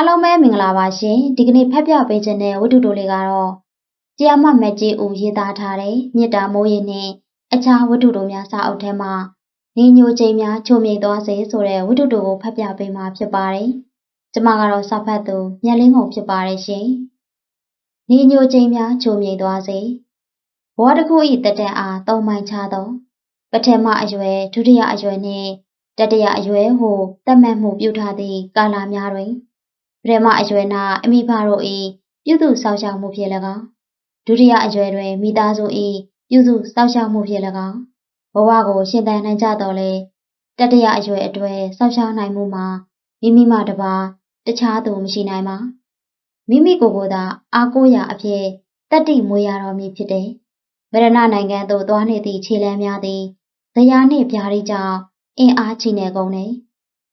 အားလုံးပဲမင်္ဂလာပါရှင်ဒီကနေ့ဖတ်ပြပေးခြင်းတဲ့ဝတ္ထုတိုလေးကတော့ကျာမမက်ကြီးဦးရေးသားထားတဲ့မြစ်တာမိုးရင်နဲ့အခြားဝတ္ထုတိုများစာအုပ်ထဲမှာနေညိုချိန်များချုံမြိတ်သွားစေဆိုတဲ့ဝတ္ထုတိုကိုဖတ်ပြပေးမှာဖြစ်ပါတယ်ကျမကတော့စာဖတ်သူမြတ်လင်းကုန်ဖြစ်ပါတယ်ရှင်နေညိုချိန်များချုံမြိတ်သွားစေဘဝတစ်ခုဤတက်တဲ့အားသုံးမိုင်ချသောပထမအရွယ်ဒုတိယအရွယ်နှင့်တတိယအရွယ်ဟုသတ်မှတ်မှုပြုထားသည့်ကာလများတွင် ပထမအရွယ်၌အမိဖတို့၏ပြုစုစောင့်ရှောက်မှုဖြင့်၎င်းဒုတိယအရွယ်တွင်မိသားစု၏ပြုစုစောင့်ရှောက်မှုဖြင့်၎င်းဘဝကိုရှင်သန်နိုင်ကြတော်လဲတတိယအရွယ်အတွေ့စောင့်ရှောက်နိုင်မှုမှာမိမိမှတပါတခြားသူမရှိနိုင်ပါမိမိကိုယ်ကိုယ်သာအားကိုးရာအဖြစ်တတ္တိမွေးရတော်မူဖြစ်တယ်ဗရဏနိုင်ငံသို့သွားနေသည့်ခြေလမ်းများသည်ဇယားနှင့်ပြားရီကြောင့်အင်အားချိနေကုန်တယ်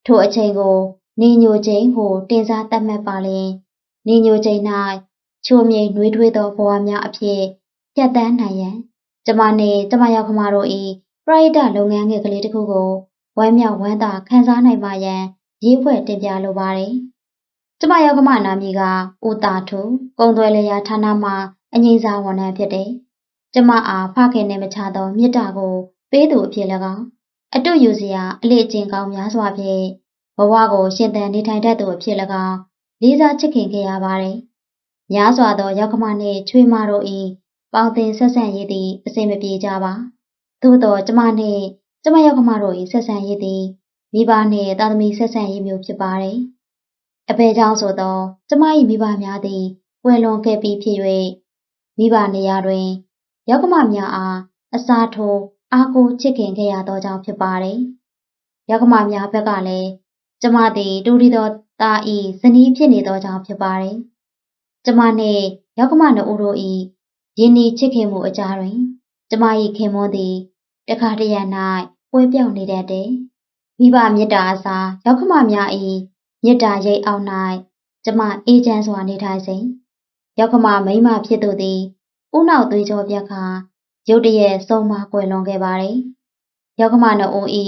ထိုအချိန်ကို နေညိုချိန်ဟုတင်စားသတ်မှတ်ပါလျင်နေညိုချိန်၌ချိုမြိန်နှွေးထွေးသောဘဝများအဖြစ်ဖြတ်တန်းနိုင်ရန်ကျမနှင့်ကျမရောက်ခမတို့၏ပရိဒလုပ်ငန်းငယ်ကလေးတစ်ခုကိုဝမ်းမြောက်ဝမ်းသာခံစားနိုင်ပါရန်ရေးဖွဲ့တင်ပြလိုပါတယ်။ကျမရောက်ခမနာမည်ကဦးတာထုကုံသွဲလျာဌာနမှအငိမ့်စာဝန်ထမ်းဖြစ်တယ်။ကျမအားဖခင်နှင့်မချသောမေတ္တာကိုပေးသူအဖြစ်၎င်းအတူယူစရာအလေ့အကျင့်ကောင်းများစွာဖြင့် ဘဝကိုရှင်သန်နေထိုင်တတ်သူအဖြစ်၎င်းလေးစားချစ်ခင်ခဲ့ရပါတယ်။များစွာသောရောက်ကမနှင့်ချွေးမတို့၏ပေါင်းသင်ဆက်ဆံရေးသည်အစဉ်မပြေကြပါ။သို့သောကျမနှင့်ကျမရောက်ကမတို့၏ဆက်ဆံရေးသည်မိဘနှင့်သားသမီးဆက်ဆံရေးမျိုးဖြစ်ပါတယ်။အဖေကြောင့်ဆိုသောကျမ၏မိဘများသည်ဝယ်လွန်ခဲ့ပြီးဖြစ်၍မိဘနေရာတွင်ရောက်ကမများအားအစားထိုးအားကိုချစ်ခင်ခဲ့ရသောကြောင့်ဖြစ်ပါတယ်။ရောက်ကမများဘက်ကလည်း ကျမသည်တူရီသောသားဤဇနီးဖြစ်နေသောကြောင့်ဖြစ်ပါတယ်။ကျမနှင့်ရောက်ကမနှစ်ဦးတို့၏ယင်းဤချစ်ခင်မှုအကြားတွင် ကျမ၏ခင်မွန်းသည်တခါတရံ၌ပွဲပြောင်းနေတတ်တယ်။မိဘမေတ္တာအစားရောက်ကမများ၏မေတ္တာရိပ်အောင်၌ကျမအေးချမ်းစွာနေထိုင်စဉ်ရောက်ကမမိမဖြစ်သူသည်ဦးနောက်သွေးကြောပြက်ခါရုတ်တရက်ဆုံးမကွယ်လွန်ခဲ့ပါတယ်။ယောက်ကမနှုတ်ဤ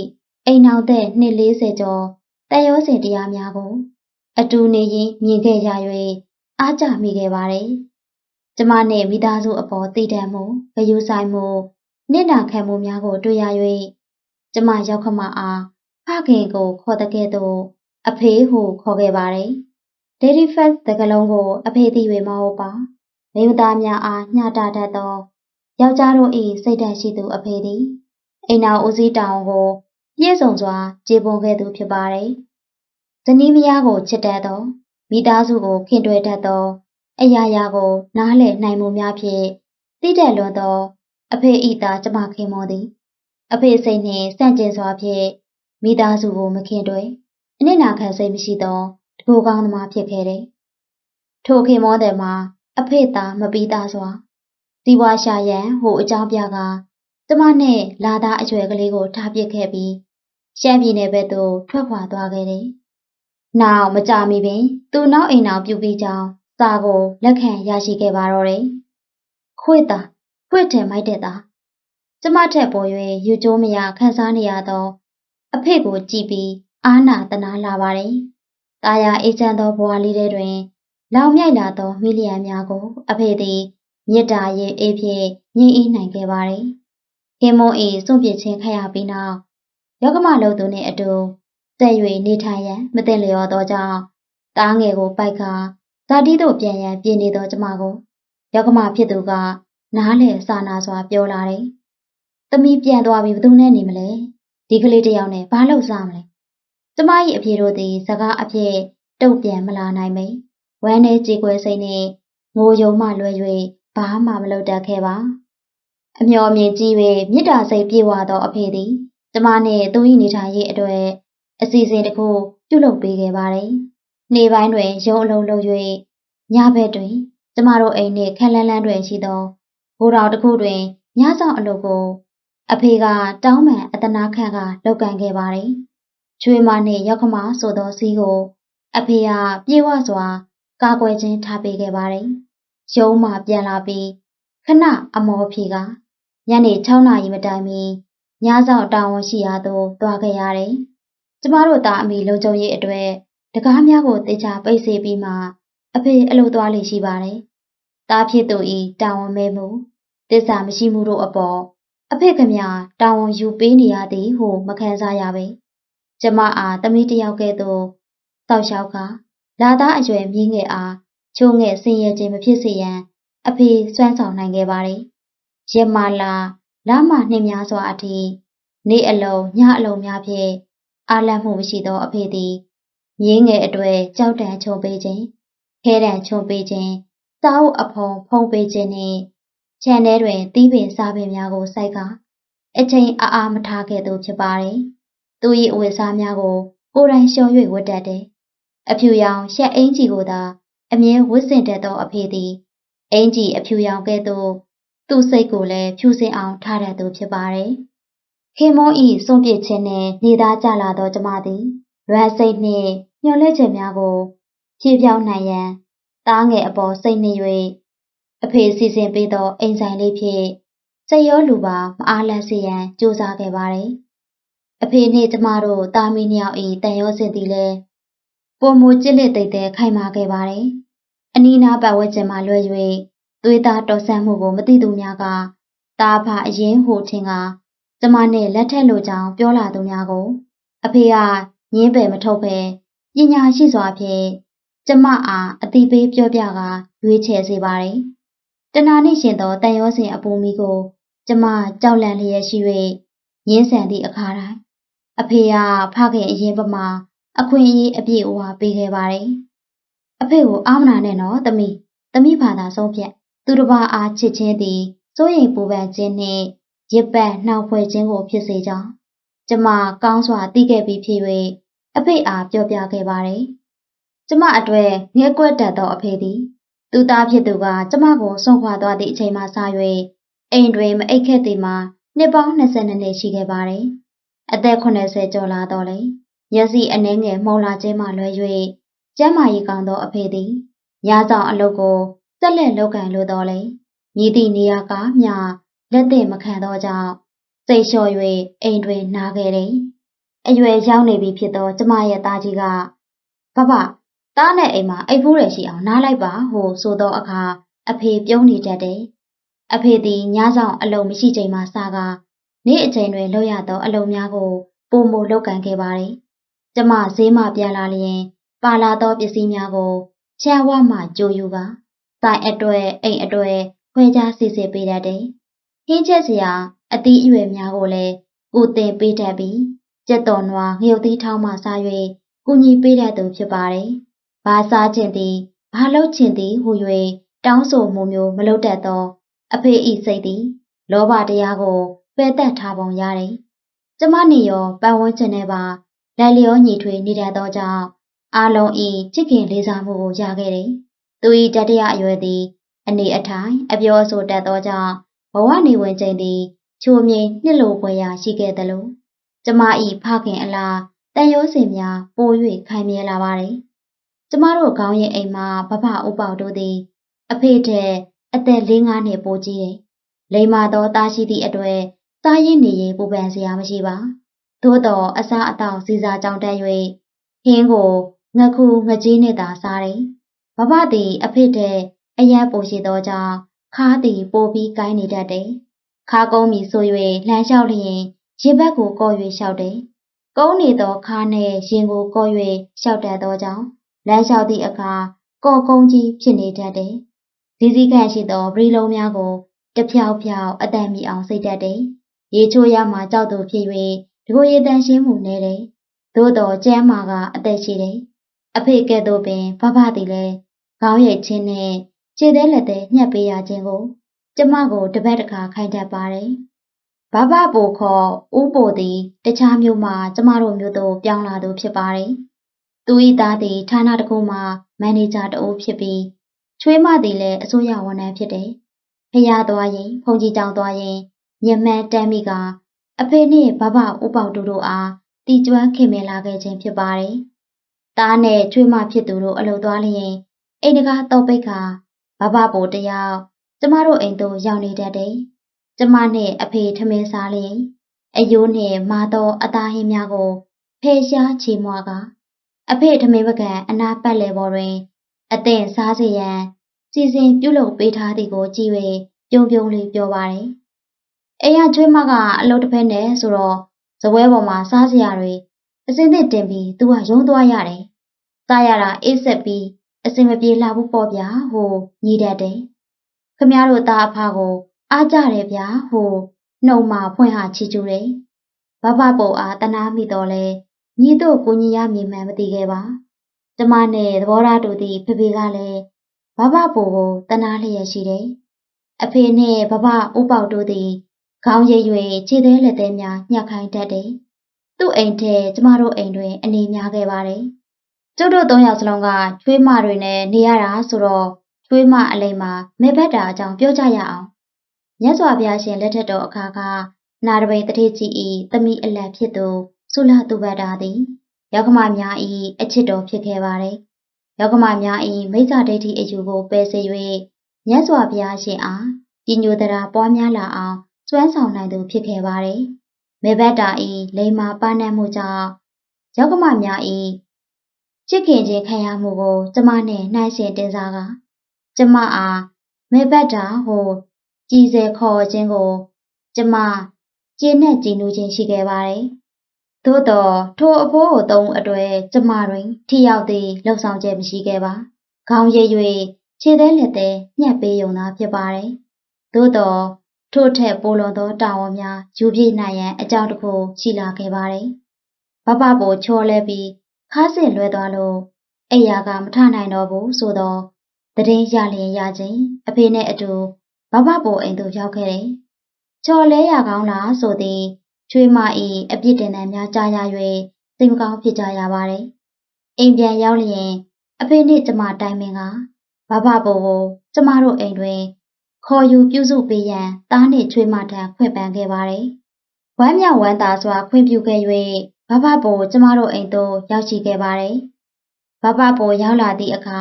အိမ်နောက်သက်နှစ်40ကျော် တန်ရောစင်တရားများကို အတူနေရင်မြင်ခဲ့ရ၍အားကြမိခဲ့ပါတယ်။ကျမနှင့်မိသားစုအပေါ်တည်တံ့မှုဂယုဆိုင်မှုနိနာခံမှုများကို တွေ့ရ၍ကျမရောက်ခမအားဖခင်ကိုခေါ်တဲ့ကဲ့သို့အဖေဟုခေါ်ခဲ့ပါတယ်။ Daddy Fat တကလုံးကို အဖေသိ၍မဟုတ်ပါ။မိသားများအားညှတာတတ်သောယောက်ျားတို့၏စိတ်ဓာတ်ရှိသူအဖေသည်အိမ်တော်ဦးစီးတောင်ကို ပြည့်စုံစွာကြေပွန်ခဲ့သူဖြစ်ပါတယ်။ဇနီးမယားကိုချစ်တတ်သောမိသားစုကိုခင်တွယ်တတ်သော အရာရာကိုနားလည်နိုင်မှုများဖြင့်သိတဲ့လွန်သော အဖေဤသားကျမခင်မောသည် အဖေစိတ်နှင့်စန့်ကျင်စွာဖြင့်မိသားစုကိုမခင်တွယ်အနစ်နာခံစိတ်မရှိသောတကူကောင်းသမားဖြစ်ခဲ့တယ်။ထိုခင်မောတဲ့မှာ အဖေသားမပြီးသားစွာစီးပွားရှာရန်ဟိုအကြောင်းပြကကျမနဲ့လာသားအရွယ်ကလေးကိုထားပစ်ခဲ့ပြီး ရှမ်းပြည်နယ်ဘက်သို့ထွက်ခွာသွားခဲ့တယ်။နောက်မကြမီပင်သူနောက်အိမ်အောင်ပြုပြီးကြောင်းစာကိုလက်ခံရရှိခဲ့ပါတော့တယ်။ခွေတာခွေတယ်မိုက်တဲ့သားကျမထက်ပေါ်၍ယူကျိုးမရခန်းစားနေရသောအဖေကိုကြည့်ပြီးအာနာတနာလာပါတယ်။တာယာအေးချမ်းသောဘဝလေးတွင် လောင်မြိုက်လာသောမိလျံများကို အဖေသည်မေတ္တာရဲ့အေးဖြင့်ငြိမ်းအေးနိုင်ခဲ့ပါတယ်။ခင်မွန်အေးစွန့်ပစ်ခြင်းခရပြီးနောက် ယောကမလုံသူနှင့်အတူဆက်၍နေထိုင်ရန်မတင်လျော်သောကြောင့်တားငယ်ကိုပိုက်ခါဇာတိသို့ပြန်ရန်ပြင်နေသောကျမကိုယောကမဖြစ်သူက နားလေစာနာစွာပြောလာတယ်။သမီးပြန်သွားပြီးဘသူနဲ့နေမလဲ။ဒီကလေးတယောက်နဲ့ဘာလုပ်စားမလဲ။ကျမ၏အဖေတို့သည်စကားအဖြစ်တုတ်ပြန်မလာနိုင်မိ။ဝမ်းထဲကြေကွဲစိတ်နှင့်ငိုယုံမှလွယ်၍ဘာမှမလုပ်တတ်ခဲ့ပါအမျော်မြင်ကြည့်၍မေတ္တာစိတ်ပြေဝသောအဖေသည် ကျမနှင့်သူ၏နေထိုင်ရေးအတွက်အစီအစဉ်တစ်ခုပြုလုပ်ပေးခဲ့ပါတယ်နေ့ပိုင်းတွင်ရုံအလုံးလုံး၍ညဘက်တွင်ကျမတို့အိမ်နှင့်ခက်လန်းလန်းတွင်ရှိသောဘိုးတော်တစ်ခုတွင်ညဆောင်အလုပ်ကို အဖေကတောင်းပန်အတနာခံကလုပ်ကန်ခဲ့ပါတယ်ချွေးမနှင့်ရောက်ခမဆိုသောစီးကို အဖေကပြေဝစွာ ကာကွယ်ခြင်းထားပေးခဲ့ပါတယ်ရုံးမှပြန်လာပြီးခဏအမောဖြေကညနေ6နာရီမတိုင်မီ ညဆောင်တာဝန်ရှိရာသို့သွားခဲ့ရတယ်။ကျမတို့သားအမိလုံခြုံရေးအတွက်ဒတကားများကိုတေချာပိတ်စေပြီးမှအဖေအလုပ်သွားလေရှိပါတယ်။တားဖြစ်သူဤတာဝန်မဲမှုတစ္ဆာမရှိမှုတို့အပေါ်အဖေကမြတာဝန်ယူပေးနေရသည်ဟုမခံစားရပေ။ကျမအားသမီးတယောက်ကဲ့သို့တောက်လျှောက်ကလာသားအရွယ်မြင်းငယ်အားချိုးငယ်ဆင်းရဲခြင်းမဖြစ်စေရန်အဖေစွမ်းဆောင်နိုင်ခဲ့ပါတယ်။ရမလာ လမနှင်းများစွာအထိနေအလုံးညအလုံးများဖြင့်အာလတ်မှုမရှိသောအဖေသည်မြင်းငယ်အတွေ့ကြောက်တံချုံပေးခြင်းခဲတံချုံပေးခြင်းစားအုပ်အဖုံဖုံးပေးခြင်းနှင့်ခြံထဲတွင်တီးပင်စားပင်များကိုစိုက်ကာအချိန်အားအားမထားခဲ့သူဖြစ်ပါတယ်။သူ၏အဝတ်စားများကိုကိုယ်တိုင်လျှော်၍ဝတ်တတ်တယ်။အဖြူရောင်ရှက်အင်ကြီးကိုသာအမြဲဝတ်ဆင်တတ်သောအဖေသည်အင်ကြီးအဖြူရောင်ကဲ့သို့ သူ့စိတ်ကိုလည်းဖြူစင်အောင်ထားတတ်သူဖြစ်ပါတယ်။ခေမောဤစွန့်ပစ်ခြင်းနှင့်နေသားကြလာသောကျမသည်လွမ်းစိတ်နှင့်ညှော်လက်ချက်များကိုဖြည့်ပြောင်းနိုင်ရန်တားငယ်အပေါ်စိတ်နှိ၍အဖေစီစဉ်ပေးသောအိမ်ဆိုင်လေးဖြင့်စိတ်ရောလူပါမအားလတ်စေရန်ကြိုးစားခဲ့ပါတယ်။အဖေနှင့်ကျမတို့တာမီနှစ်ယောက်ဤတန်ရောစင်သည်လည်းပုံမူကြစ်လက်တိတ်တဲ့ခိုင်မာခဲ့ပါတယ်။အနီးနားပတ်ဝန်းကျင်မှလွဲ၍ သွေးသားတော်ဆန်းမှုကိုမသိသူများကတာဖအရင်ဟိုထင်ကကျမနဲ့လက်ထက်လိုကြောင်ပြောလာသူများကို အဖေကငင်းပယ်မထုတ်ပဲပညာရှိစွာဖြင့်ကျမအားအတိပေးပြောပြကရွေးချယ်စေပါတယ်။တနာနှင့်ရှင်သောတန်ရောစင်အပူမီကိုကျမကြောက်လန့်လျက်ရှိ၍ရင်းဆန်သည့်အခါတိုင်းအဖေကဖခင်အရင်ပမာအခွင့်အရေးအပြည့်အဝပေးခဲ့ပါတယ်။အဖေကိုအာမနာနဲ့နော်သမီးသမီးဘာသာဆုံးဖြတ် သူတစ်ပါးအားချစ်ခြင်းသည်စိုးရိမ်ပူပန်ခြင်းနှင့်ရစ်ပတ်နှောက်ဖွဲ့ခြင်းကိုဖြစ်စေကြောင်းကျမကောင်းစွာသိခဲ့ပြီးဖြစ်၍အဖေအားပြောပြခဲ့ပါတယ်။ကျမအတွေ့ငဲကွက်တတ်သောအဖေသည်သူသားဖြစ်သူကကျမကိုဆုံးခွာသွားသည့်အချိန်မှစ၍အိမ်တွင်မအိတ်ခဲ့သည်မှာနှစ်ပေါင်း22နှစ်ရှိခဲ့ပါတယ်။အသက်80ကျော်လာတော့လေမျက်စိအနှဲငယ်မှုံလာခြင်းမှလွဲ၍ကျမ်းမာရေးကောင်းသောအဖေသည်ညဆောင်အလုပ်ကို ဆက်လက်လုပ်ကင်လိုတော်လေမြည်သည့်နေရာကမျှလက်သင့်မခံသောကြောင့်စိတ်လျှော့၍အိမ်တွင်နားခဲ့တယ်။အရွယ်ရောက်နေပြီဖြစ်သောကျမရဲ့သားကြီးကဘဘသားနဲ့အိမ်မှာအိပ်ဖူးရရှိအောင်နားလိုက်ပါဟုဆိုသောအခါအဖေပြုံးနေတတ်တယ်။အဖေသည်ညဆောင်အလုံးမရှိချိန်မှစကားနေ့အချိန်တွင်လုပ်ရသောအလုံးများကိုပုံမလုပ်ကန်ခဲ့ပါတယ်။ကျမဈေးမှပြန်လာလျင် ပါလာသောပစ္စည်းများကိုချမ်းဝမှကြိုယူက ဆိုင်အတွက်အိမ်အတွက်ခွဲခြားစီစစ်ပေးတတ်တယ်။ဟင်းချက်စရာအသီးအရွယ်များကိုလည်းကိုတင်ပေးတတ်ပြီးကြက်တော်နွားငရုတ်သီးထောင်းမှစား၍ကူညီပေးတတ်သူဖြစ်ပါတယ်။ဘာစားခြင်းသည်ဘာလုပ်ခြင်းသည်ဟူ၍တောင်းဆိုမှုမျိုးမလုပ်တတ်သော အဖေဤစိတ်သည် လောဘတရားကိုပယ်တတ်ထားပုံရတယ်။ကျမနေရောပတ်ဝန်းကျင်နဲ့ပါလက်လျောညီထွေနေတတ်သောကြောင့်အာလုံးဤချစ်ခင်လေးစားမှုကိုရခဲ့တယ်။ သူ၏တတိယအရွယ်သည်အနေအထိုင်အပြောအဆိုတတ်သောကြောင့်ဘဝနေဝင်ချိန်သည်ချိုမြိန်နှစ်လိုပွဲရာရှိခဲ့သလိုကျမ၏ဖခင်အလားတန်ရိုးစင်များပို၍ခိုင်မြဲလာပါတယ်။ကျမတို့ခေါင်းရဲ့အိမ်မှာဘဘဥပေါတို့သည် အဖေတဲ့အသက်၄၅နှစ်ပိုကြီးတယ်။လိမ္မာသောသားရှိသည့်အတွက်စားရည်နေရင်ပူပန်စရာမရှိပါ။သို့တော့အစားအသောက်စီစာကြောင်တက်၍ဟင်းကိုငခုငကြီးနဲ့သာစားတယ်။ ဘဘသည်အဖေတဲ့အယံပိုရှိသောကြောင့်ခါသည်ပိုပြီးကိုင်းနေတတ်တယ်။ခါကုန်းမီဆို၍လှမ်းလျှောက်လျင်ရင်ဘက်ကိုကော့၍လျှောက်တယ်။ကုန်းနေသောခါနှင့်ရင်ကိုကော့၍လျှောက်တတ်သောကြောင့်လမ်းလျှောက်သည့်အခါကော့ကုန်းကြီးဖြစ်နေတတ်တယ်။ဇီးစည်းခန့်ရှိသောပရီလုံးများကိုတဖြောက်ဖြောက်အတန်မီအောင်စိတ်တတ်တယ်။ရေချိုးရမှကြောက်သူဖြစ်၍ဒီကိုရေတန်ရှင်းမှုနေတယ်။သို့တော်ကျမ်းမာကအသက်ရှိတယ်။အဖေကဲ့သို့ပင်ဘဘသည်လည်း ခေါင်းရိပ်ချင်းနဲ့ခြေသေးလက်သေးညှက်ပေးရခြင်းကို ကျမကိုတပတ်တခါခိုင်းတတ်ပါတယ်။ဘဘပိုခေါ်ဦးပိုသည်တခြားမျိုးမှကျမတို့မျိုးတို့ပြောင်းလာသူဖြစ်ပါတယ်။သူ၏သားသည်ဌာနတစ်ခုမှမန်နေဂျာတဦးဖြစ်ပြီးချွေးမသည်လည်းအစိုးရဝန်ထမ်းဖြစ်တယ်။ဖျားသွားရင်ဖုန်ကြီးတောင်သွားရင်ညမှန်တမ်းမိကအဖေနှင့်ဘဘဦးပေါတူတို့အားတီကျွမ်းခင်မင်လာခဲ့ခြင်းဖြစ်ပါတယ်။သားနဲ့ချွေးမဖြစ်သူတို့အလုပ်သွားလျင် အိမ်တကားတော့ပိတ်ခါဘဘပိုတယောက်ကျမတို့အိမ်သို့ရောက်နေတတ်တယ်။ကျမနှင့်အဖေထမင်းစားလျင်အယိုးနှင့်မာသောအသားဟင်းများကိုဖယ်ရှားချေမွားကအဖေထမင်းပကံအနာပတ်လေပေါ်တွင် အသင်စားစေရန်စီစဉ်ပြုလုပ်ပေးထားသည်ကိုကြည့်၍ပြုံးပြုံးလေးပြောပါတယ်။အိမ်ကချွေးမကအလုပ်တစ်ဖက်နဲ့ဆိုတော့ဇပွဲပေါ်မှာစားစရာတွေအစင်းသစ်တင်ပြီးသူကရုံးသွားရတယ်။စားရတာအေးဆက်ပြီး အစင်မပြေလှဘူးပေါ့ဗျာဟိုညီတတ်တယ်။ခမရတို့သားအဖကို အားကြတယ်ဗျာဟိုနှုံမှာဖွင့်ဟာချီကျူတယ်။ဘဘပုံအားတနာမိတော့လဲညီတို့ကိုညီရမြင်မှန်မသိခဲ့ပါ။ကျမနဲ့သဘောထားတူသည့်ဖေဖေကလည်းဘဘပုံကိုတနာလျက်ရှိတယ်။အဖေနဲ့ဘဘဥပေါက်တို့သည်ခေါင်းရိပ်၍ခြေသေးလက်သေးများညှက်ခိုင်းတတ်တယ်။သူ့အိမ်ထဲကျမတို့အိမ်တွင်အနေများခဲ့ပါတယ်။ ကျုပ်တို့သုံးယောက်စလုံးကချွေးမတွေနဲ့နေရတာဆိုတော့ချွေးမအလိမ်မှာမေဘက်တာအကြောင်းပြောကြရအောင်။မြတ်စွာဘုရားရှင်လက်ထက်တော်အခါကနာရပိန်တတိကြီးဤသမီးအလတ်ဖြစ်သူဆုလတုဘတ်တာသည်ယောက်ကမများဤအချစ်တော်ဖြစ်ခဲ့ပါတယ်။ယောက်ကမများဤမိစ္ဆာဒိဋ္ဌိအယူကိုပယ်စေ၍မြတ်စွာဘုရားရှင်အားဒီညိုတရာပွားများလာအောင်စွမ်းဆောင်နိုင်သူဖြစ်ခဲ့ပါတယ်။မေဘတ်တာဤလိမ္မာပါနတ်မှုကြောင့်ယောက်ကမများဤ ချစ်ခင်ခြင်းခံရမှုကိုကျမနဲ့နှိုင်းယှဉ်တင်စားကကျမအားမေဘတ်တာဟိုကြည်စဲခေါ်ခြင်းကို ကျမကျေနပ်ကြည်နူးခြင်းရှိခဲ့ပါတယ်။သို့တော့ထိုအဖိုးကိုသုံးအတွေ့ကျမတွင် ထိရောက်သည့်လှုပ်ဆောင်ချက်မရှိခဲ့ပါ။ခေါင်းရည်၍ခြေသေးလက်သေးညှက်ပေးုံသာဖြစ်ပါတယ်။သို့တော့ထို့ထက်ပိုလွန်သောတာဝန်များယူပြည့်နိုင်ရန်အကြောင်းတစ်ခုရှိလာခဲ့ပါတယ်။ဘဘပိုချော်လဲပြီး ခါးစင်လွဲသွားလို့အိယာကမထနိုင်တော့ဘူးဆိုတော့တည်င်းရလျင်ရခြင်းအဖေနဲ့အတူဘဘပိုအိမ်သို့ရောက်ခဲ့တယ်။ချော်လဲရကောင်းလားဆိုသည်ချွေးမဤအပြစ်တင်တဲ့များကြားရ၍စိတ်မကောင်းဖြစ်ကြရပါတယ်။အိမ်ပြန်ရောက်လျင်အဖေနှင့်ကျမတိုင်ပင်ကဘဘပိုကိုကျမတို့အိမ်တွင် ခေါ်ယူပြုစုပေးရန်တားနှင့်ချွေးမထံခွင့်ပန်ခဲ့ပါတယ်။ဝမ်းမြောက်ဝမ်းသာစွာခွင့်ပြုခဲ့၍ ဘဘပိုကျမတို့အိမ်သို့ရောက်ရှိခဲ့ပါတယ်။ဘဘပိုရောက်လာသည့်အခါ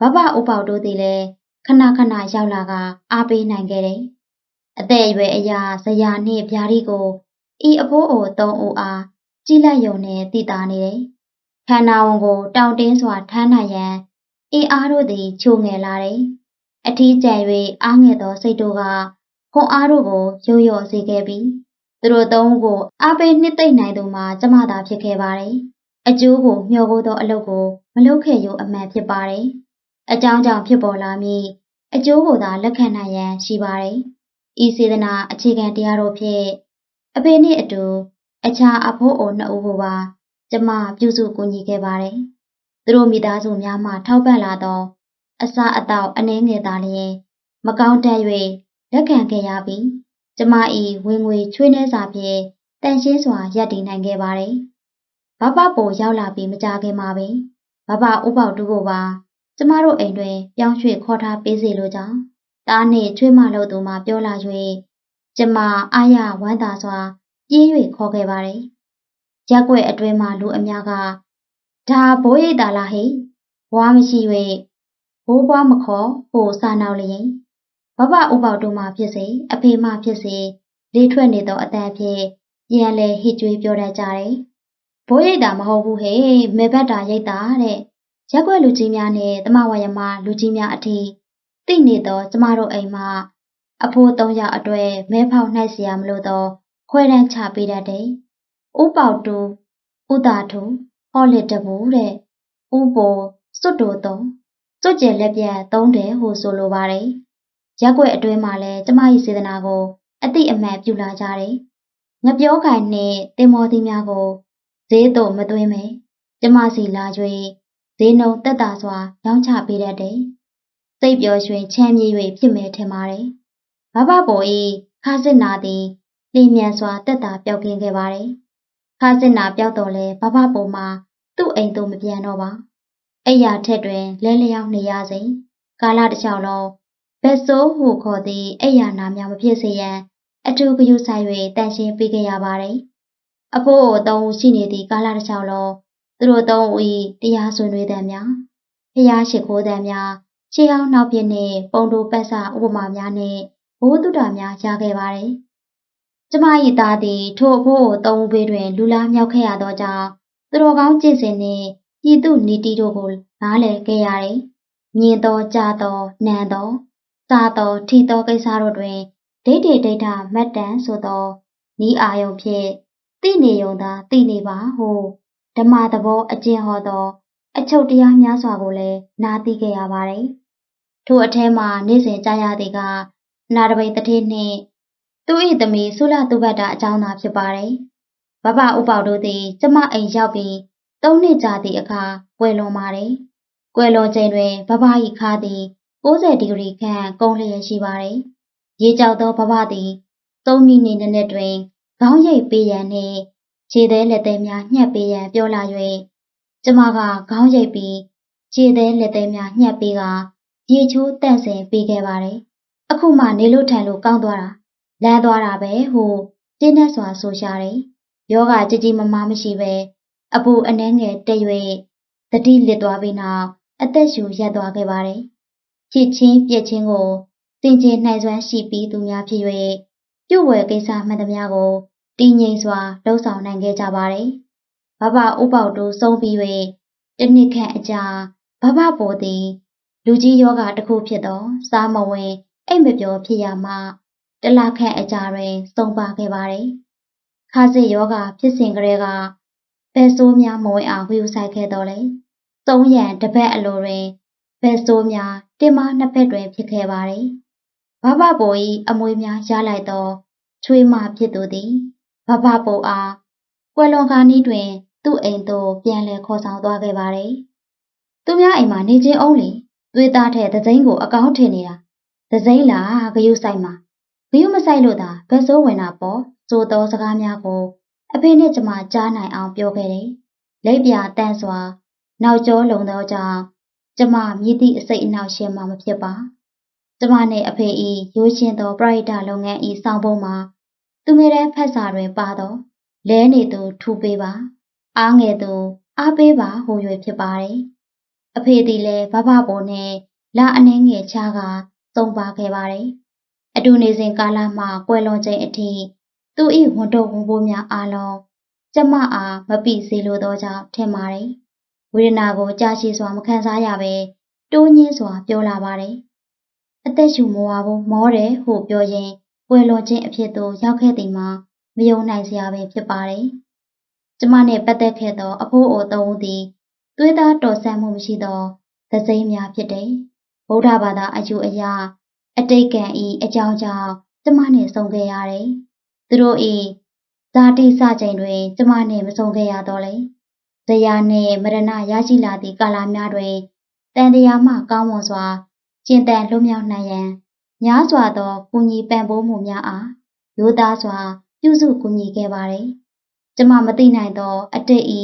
ဘဘဥပေါတို့သည်လည်းခဏခဏရောက်လာကအားပေးနိုင်ခဲ့တယ်။အသက်အရွယ်အရာဇရာနှင့်ဗျာဒီကိုဤအဖိုးအိုသုံးအိုအားကြည်လက်ယုံနဲ့တည်တာနေတယ်။ခန္ဓာဝန်ကိုတောင့်တင်းစွာထမ်းနိုင်ရန်အင်းအားတို့သည်ချိုငယ်လာတယ်။အထီးကျန်၍အားငယ်သောစိတ်တို့ကခွန်အားတို့ကိုရုပ်ရော့စေခဲ့ပြီး သူတို့သုံးကိုအားပေးနှစ်သိမ့်နိုင်သူမှာကျမသာဖြစ်ခဲ့ပါတယ်။အကျိုးကိုမျှော်ကိုသောအလုပ်ကိုမလုပ်ခဲ့ရုံအမှန်ဖြစ်ပါတယ်။အကြောင်းကြောင့်ဖြစ်ပေါ်လာမည်အကျိုးကိုသာလက်ခံနိုင်ရန်ရှိပါတယ်။ဤစေတနာအခြေခံတရားတို့ဖြင့်အဖေနှင့်အတူအခြားအဖိုးအိုနှစ်ဦးကိုပါကျမပြုစုကူညီခဲ့ပါတယ်။သူတို့မိသားစုများမှထောက်ပံ့လာသောအစာအသောက်အနှဲငယ်သာလျင်မကောင်းတတ်၍လက်ခံခဲ့ရပြီး ကျမ၏ဝင်ငွေချွေးနှဲစာဖြင့်တန်ရှင်းစွာရပ်တည်နိုင်ခဲ့ပါတယ်။ဘဘပိုရောက်လာပြီးမကြခင်မှာပင်ဘဘဥပေါတူကိုပါကျမတို့အိမ်တွင်ပြောင်းရွှေ့ခေါ်ထားပေးစေလိုကြောင်းတားနှင့်ချွေးမလို့သူမှပြောလာ၍ကျမအားရဝမ်းသာစွာပြေး၍ခေါ်ခဲ့ပါတယ်။ရက်ွက်အတွင်းမှလူအများကဒါဘိုးရိတ်တာလားဟိဘွားမရှိ၍ဘိုးဘွားမခေါ်ဟိုစာနောက်လျင် ဘဘအိုပေါတို့မှဖြစ်စေအဖေမှဖြစ်စေလေထွက်နေသောအတန်ဖြင့်ပြန်လဲဟစ်ကြွေးပြောတတ်ကြတယ်။ဘိုးရိတ်တာမဟုတ်ဘူးဟဲ့မေဘတ်တာရိတ်တာတဲ့ရက်ွက်လူကြီးများနဲ့တမဝါယမလူကြီးများအထိတိနေသောကျမတို့အိမ်မှာအဖိုးသုံးယောက်အတွေ့မဲဖောက်နိုင်စရာမလိုသောခွဲတန်းချပေးတတ်တယ်။ဥပေါတူဥတာထူဟောလက်တဘူတဲ့ဥပိုစွတ်တော်သုံးစွတ်ကျဲလက်ပြတ်သုံးတယ်ဟုဆိုလိုပါတယ်။ ရက်ွက်အတွင်းမှာလဲကျမ၏စေတနာကိုအတိအမှန်ပြုလာကြတယ်။ငပြောခိုင်နဲ့တင်မော်သီးများကိုဈေးသို့မသွင်းမယ်။ကျမစီလာကြွေဈေးနှုန်းတက်တာစွာရောင်းချပေးတတ်တယ်။စိတ်ပျော်ရွှင်ချမ်းမြေ့၍ဖြစ်မယ်ထင်ပါတယ်။ဘဘပေါ်ဤခါစစ်နာသည်လျင်မြန်စွာတက်တာပျောက်ကင်းခဲ့ပါတယ်။ခါစစ်နာပျောက်တော်လဲဘဘပေါ်မှာသူ့အိမ်သို့မပြန်တော့ပါ။အိယာထက်တွင်လဲလျောင်းနေရစဉ်ကာလတစ်လျှောက်လုံး ဘက်ဆိုးဟုခေါ်သည့်အိယာနာများမဖြစ်စေရန်အထူးဂရုစိုက်၍တန်ရှင်းပေးခဲ့ရပါတယ်။အဖိုးကိုသုံးဦးရှိနေသည့်ကာလတစ်လျှောက်လုံးသူတို့သုံးဦး၏တရားဆွေးနွေးတဲ့များဖျားရှိခိုးတဲ့များခြေအောင်နောက်ပြင်းနှင့်ပုံတူပတ်စဥပမာများနှင့်ဘိုးတုတာများရခဲ့ပါတယ်။ကျမ၏သားသည်ထိုအဖိုးကိုသုံးဦးဘေးတွင် လူလားမြောက်ခဲ့ရသောကြောင့်သူတော်ကောင်းကျင့်စဉ်နှင့်ညပြည်သူနီတိတို့ကိုနားလည်ခဲ့ရတယ်။မြင်သောကြားသောနံသော စားသောထီသောကိစ္စတို့တွင်ဒိဋ္ဌိဒိဋ္ဌမတ်တန်ဆိုသောဤအာယုံဖြင့်သိနေုံသာသိနေပါဟုဓမ္မသဘောအကျင့်ဟောသော အချုပ်တရားများစွာကိုလည်းနားသိခဲ့ရပါတယ်။ထိုအထဲမှာနေ့စဉ်ကြားရသည်ကနာတပိန်တထေးနှင့်သူ၏သမီးဆုလတုဘတ်တာအကြောင်းသာဖြစ်ပါတယ်။ဘဘဥပေါတို့သည်ကျမအိမ်ရောက်ပြီးသုံးနှစ်ကြာသည့်အခါကွယ်လွန်ပါတယ်။ကွယ်လွန်ချိန်တွင်ဘဘ၏ခါသည် 60ဒီဂရီခန့်ကုန်းလျက်ရှိပါတယ်။ရေကြောက်သောဘဘသည်3မိနစ်နဲ့တွင်ခေါင်းရိပ်ပေးရန်နှင့်ခြေသေးလက်သေးများညှက်ပေးရန်ပြောလာ၍ကျမကခေါင်းရိပ်ပြီးခြေသေးလက်သေးများညှက်ပေးကရေချိုးတန့်စင်ပေးခဲ့ပါတယ်။အခုမှနေလို့ထိုင်လို့ကောင်းသွားတာလမ်းသွားတာပဲဟုကျင်းနဲ့စွာဆိုရှာတယ်။ယောဂကြီးကြီးမမားမရှိပဲအပူအနှဲငယ်တက်၍တတိလစ်သွားပြီးနောက်အသက်ရှူရပ်သွားခဲ့ပါတယ်။ ချစ်ချင်းပြက်ချင်းကိုစင်ကြင်နှိုင်စွမ်းရှိပြီးသူများဖြစ်၍ပြုတ်ဝဲကိစ္စမှန်သမျှကိုတည်ငြိမ်စွာလှုပ်ဆောင်နိုင်ခဲ့ကြပါတယ်။ဘဘဥပေါတို့ဆုံးပြီး၍တနစ်ခန့်အကြာဘဘပေါ်သည်လူကြီးယောဂတစ်ခုဖြစ်သောစားမဝင်အိတ်မပြောဖြစ်ရမှတလခန့်အကြာတွင်ဆုံးပါခဲ့ပါတယ်။ခါစစ်ယောဂဖြစ်စဉ်ကလေးကဘယ်ဆိုးများမဝင်အောင်ဝီယူဆိုင်ခဲ့တော့လေ။သုံးရန်တပတ်အလိုတွင် ဘယ်ဆိုးများတင်မနှစ်ဖက်တွင်ဖြစ်ခဲ့ပါတယ်။ဘဘပေါ်၏အမွေများရလိုက်သောချွေးမဖြစ်သူသည်ဘဘပေါ်အားကွယ်လွန်ခါနီးတွင် သူ့အိမ်သို့ပြန်လည်ခေါ်ဆောင်သွားခဲ့ပါတယ်။သူများအိမ်မှာနေချင်းအောင်လေသွေးသားတဲ့သစိမ်းကိုအကောင်းထင်နေတာ။သစိမ်းလားဂယုဆိုင်မှာဂယုမဆိုင်လို့သာဘက်စိုးဝင်တာပေါ့ဆိုသောစကားများကိုအဖေနဲ့ကျမကြားနိုင်အောင်ပြောခဲ့တယ်။လက်ပြတန့်စွာ နောက်ကျောလုံသောကြောင့် ကျမမြည်သည့်အစိတ်အနှောက်ရှင်းမှမဖြစ်ပါ။ကျမနဲ့အဖေဤရိုးရှင်းသောပရိဒလုပ်ငန်းဤဆောင်ပုံမှာသူငယ်တဲ့ဖက်စာတွင်ပါတော့လဲနေသူထူပေးပါအားငယ်သူအားပေးပါဟူ၍ဖြစ်ပါတယ်။အဖေသည်လည်းဘဘပေါ်နဲ့လာအနှင်းငယ်ချကသုံးပါခဲ့ပါတယ်။အတူနေစဉ်ကာလမှာကွယ်လွန်ချိန်အထိသူ၏ဝန်တော့ဝန်ပိုးများအားလုံးကျမအားမပိစေလိုသောကြောင့်ထင်ပါတယ်။ ဝေဒနာကိုကြာရှည်စွာမခံစားရဘဲတိုးညင်းစွာပြောလာပါတယ်။အသက်ရှူမဝဘူးမောတယ်ဟုပြောရင်ကွယ်လွန်ခြင်းအဖြစ်သို့ရောက်ခဲ့သည်မှာမယုံနိုင်စရာပဲဖြစ်ပါတယ်။ကျမနဲ့ပတ်သက်ခဲ့သောအဖိုးအိုသုံးဦးသည်သွေးသားတော်ဆန်းမှုမရှိသောသစိမ်းများဖြစ်တယ်။ဗုဒ္ဓဘာသာအယူအယအတိတ်ကံဤအကြောင်းကြောင့်ကျမနဲ့ဆုံခဲ့ရတယ်။သူတို့ဤဇာတိစချိန်တွင်ကျမနဲ့မဆုံခဲ့ရတော့လေ။ ဇယာနှင့်မရဏရရှိလာသည့်ကာလများတွင်တန်တရားမှကောင်းမွန်စွာကျင့်တန်လွတ်မြောက်နိုင်ရန်များစွာသောကူညီပံ့ပိုးမှုများအားရိုးသားစွာ ပြုစုကူညီခဲ့ပါတယ်။ကျမမသိနိုင်သော အတိတ်ဤ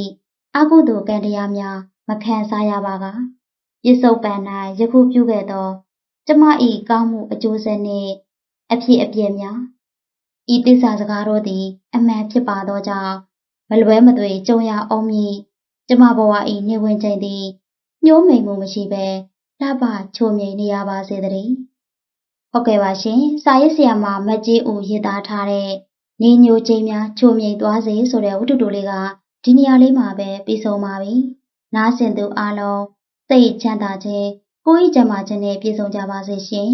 အကုသိုလ်ကံတရားများမခံစားရပါကပြစ္ဆုတ်ပန်၌ယခုပြုခဲ့သော ကျမဤကောင်းမှုအကျိုးဆက်နှင့်အဖြစ်အပျက်များဤတစ္ဆာစကားတို့သည် အမှန်ဖြစ်ပါသောကြောင့်မလွဲမသွေကြုံရအောင်မည် ကျမဘဝဤနေဝင်ချိန်သည်ညှိုးမိန်မှုမရှိဘဲလှပချိုမြိန်နေရပါစေတည်းဟုတ်ကဲ့ပါရှင်စာရေးဆရာမမကြီးဦးရေးသားထားတဲ့နေညိုချင်းများချိုမြိန်သွားစေဆိုတဲ့ဝတ္ထုတိုလေးကဒီနေရာလေးမှာပဲပြီးဆုံးပါပြီနားဆင်သူအားလုံးစိတ်ချမ်းသာခြင်းကိုယ်ဤကျမ်းမာခြင်းနဲ့ပြည့်စုံကြပါစေရှင်